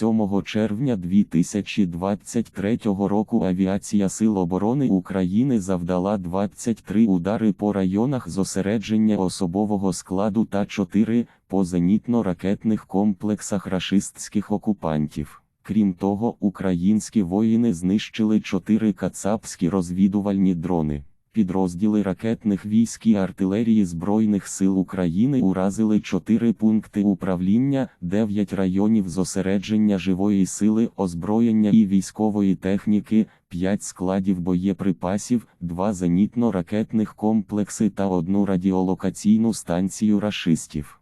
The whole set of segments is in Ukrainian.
7 червня 2023 року авіація Сил оборони України завдала 23 удари по районах зосередження особового складу та 4 по зенітно-ракетних комплексах рашистських окупантів. Крім того, українські воїни знищили 4 кацапські розвідувальні дрони. Підрозділи ракетних військ і артилерії Збройних сил України уразили 4 пункти управління, 9 районів зосередження живої сили, озброєння і військової техніки, 5 складів боєприпасів, 2 зенітно-ракетних комплекси та одну радіолокаційну станцію рашистів.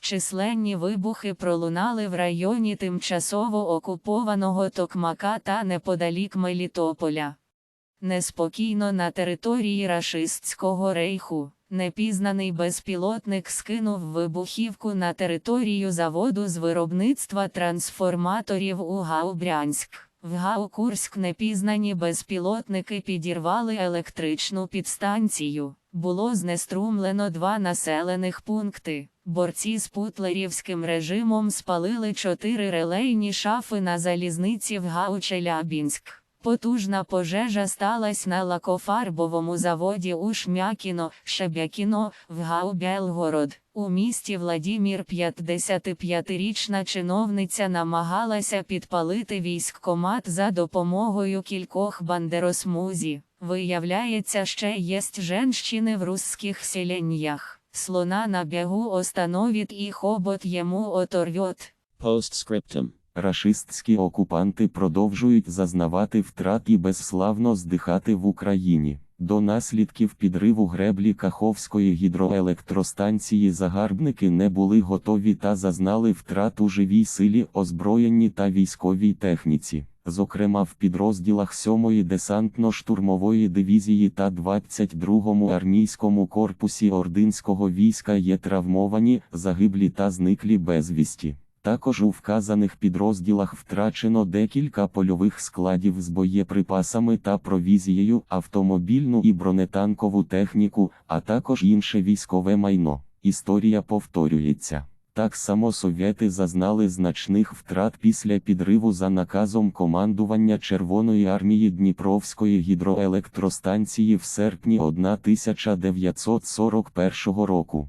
Численні вибухи пролунали в районі тимчасово окупованого Токмака та неподалік Мелітополя. Неспокійно на території рашистського рейху. Непізнаний безпілотник скинув вибухівку на територію заводу з виробництва трансформаторів у Гаубрянськ. В Гаукурськ непізнані безпілотники підірвали електричну підстанцію. Було знеструмлено два населених пункти. Борці з путлерівським режимом спалили чотири релейні шафи на залізниці в Гаучелябінськ. Потужна пожежа сталася на лакофарбовому заводі у Шмякіно, Шебякіно, в Гаубелгород. У місті Владімір 55-річна чиновниця намагалася підпалити військкомат за допомогою кількох бандеросмузі. Виявляється, ще єсть женщини в русських селеннях. Слона на бягу остановить і хобот йому оторвет. Postscriptum. Рашистські окупанти продовжують зазнавати втрат і безславно здихати в Україні. До наслідків підриву греблі Каховської гідроелектростанції загарбники не були готові та зазнали втрат у живій силі, озброєнні та військовій техніці. Зокрема, в підрозділах 7-ї десантно-штурмової дивізії та 22-му армійському корпусі ординського війська є травмовані, загиблі та зниклі безвісті. Також у вказаних підрозділах втрачено декілька польових складів з боєприпасами та провізією, автомобільну і бронетанкову техніку, а також інше військове майно. Історія повторюється. Так само совєти зазнали значних втрат після підриву за наказом командування Червоної армії Дніпровської гідроелектростанції в серпні 1941 року.